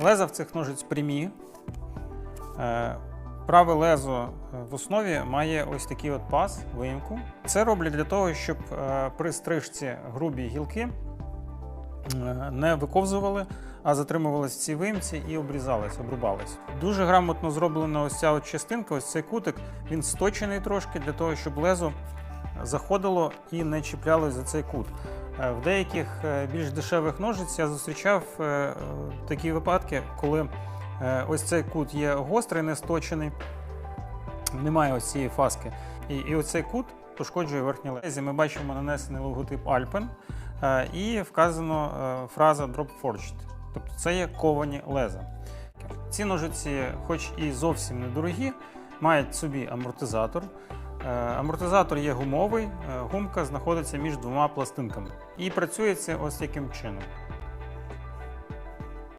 Леза в цих ножиць прямі. Е, Праве лезо е, в основі має ось такий от паз, виїмку. Це роблять для того, щоб е, при стрижці грубі гілки не виковзували, а затримувалися в цій виїмці і обрізались, обрубались. Дуже грамотно зроблена ось ця от частинка, ось цей кутик. Він сточений трошки для того, щоб лезо заходило і не чіплялось за цей кут. Е, В деяких е, більш дешевих ножиць я зустрічав е, такі випадки, коли ось цей кут є гострий, не сточений, немає ось цієї фаски. І, і оцей кут пошкоджує верхнє лезі. Ми бачимо нанесений логотип Alpen і вказано фраза Drop. Тобто це є ковані леза. Ці ножиці, хоч і зовсім недорогі, мають собі амортизатор. Е, Амортизатор є гумовий, е, гумка знаходиться між двома пластинками. І працює це ось яким чином.